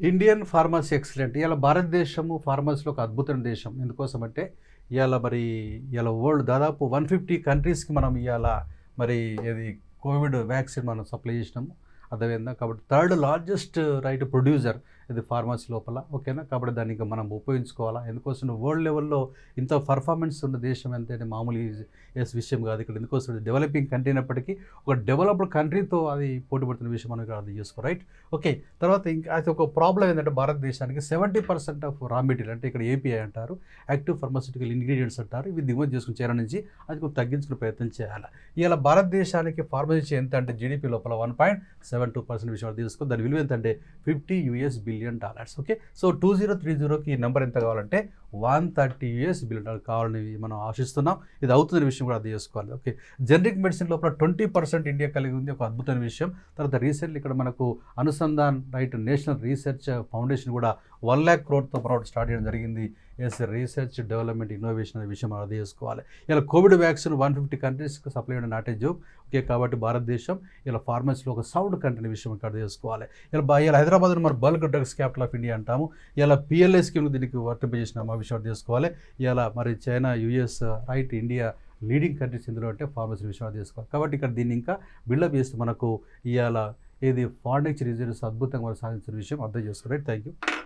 Indian pharmacy excellent. ఇవాళ భారతదేశము ఫార్మసీలో ఒక అద్భుతమైన దేశం. ఎందుకోసం అంటే ఇవాళ మరి ఇవాళ వరల్డ్ దాదాపు వన్ ఫిఫ్టీ కంట్రీస్కి మనం ఇవాళ మరి ఇది కోవిడ్ వ్యాక్సిన్ మనం సప్లై చేసినాము. అర్థమైందా? కాబట్టి థర్డ్ లార్జెస్ట్ రైట్ ప్రొడ్యూసర్ ఇది ఫార్మసీ లోపల ఓకేనా? కాబట్టి దాన్ని ఇంకా మనం ఉపయోగించుకోవాలా? ఎందుకోసం వరల్డ్ లెవెల్లో ఇంత పర్ఫార్మెన్స్ ఉన్న దేశం అంటే మామూలు ఎస్ విషయం కాదు. ఇక్కడ ఎందుకోసం డెవలపింగ్ కంట్రీ అయినప్పటికీ ఒక డెవలప్డ్ కంట్రీతో అది పోటీ పడుతున్న విషయం మనం ఇక్కడ అర్థం చేసుకో రైట్ ఓకే తర్వాత ఇంకా అది ఒక ప్రాబ్లం ఏంటంటే భారతదేశానికి seventy percent of raw material అంటే ఇక్కడ ఏపీఐ అంటారు యాక్టివ్ ఫార్మాసిటికల్ ఇంగ్రీడియంట్స్ అంటారు. ఇవి దిగుమతి చేసుకుని చేరడం నుంచి అది కొంచెం తగ్గించుకునే ప్రయత్నం చేయాలి? ఇలా భారతదేశానికి ఫార్మసీ ఎంత అంటే జీడిపి లోపల one point seven two percent విషయం తీసుకో దాని విలువ ఎంత అంటే fifty US billion dollars okay so two zero three జీరోకి ఈ నెంబర్ ఎంత కావాలంటే వన్ థర్టీ యూఎస్ బిలియన్ కావాలని మనం ఆశిస్తున్నాం. ఇది అవుతున్న విషయం కూడా అది చేసుకోవాలి. ఓకే. జనరిక్ మెడిసిన్ లోపల ట్వంటీ పర్సెంట్ ఇండియా కలిగి ఉంది. ఒక అద్భుతమైన విషయం. తర్వాత రీసెంట్లీ ఇక్కడ మనకు Anusandhan right national research foundation కూడా వన్ ల్యాక్ క్రోడ్తో ప్రౌడ్ స్టార్ట్ చేయడం జరిగింది. ఎస్ రీసెర్చ్ డెవలప్మెంట్ ఇన్నోవేషన్ అనే విషయం మనం చేసుకోవాలి. ఇలా కోవిడ్ వ్యాక్సిన్ వన్ ఫిఫ్టీ కంట్రీస్కి సప్లై చేయడం నాటే జోక్. ఓకే కాబట్టి భారతదేశం ఇలా ఫార్మసీలో ఒక సౌండ్ కంట్రీ విషయం ఇక్కడ అర్థం చేసుకోవాలి. ఇలా ఇలా హైదరాబాద్ మరి bulk drugs capital of India అంటాము. ఇలా పిఎల్ఐ స్కీమ్ దీనికి వర్తింపజేసిన విషయం చేసుకోవాలి ఇలా మరి China US right India leading countries ఇందులో అంటే ఫార్మసీ విషయం తీసుకోవాలి. కాబట్టి ఇక్కడ దీన్ని ఇంకా బిల్డప్ చేస్తూ మనకు ఇవాళ ఏది ఫారెన్ ఎక్స్చేంజ్ రిజర్వ్స్ అద్భుతంగా సాధించిన విషయం అర్థం చేసుకోవాలి. Thank you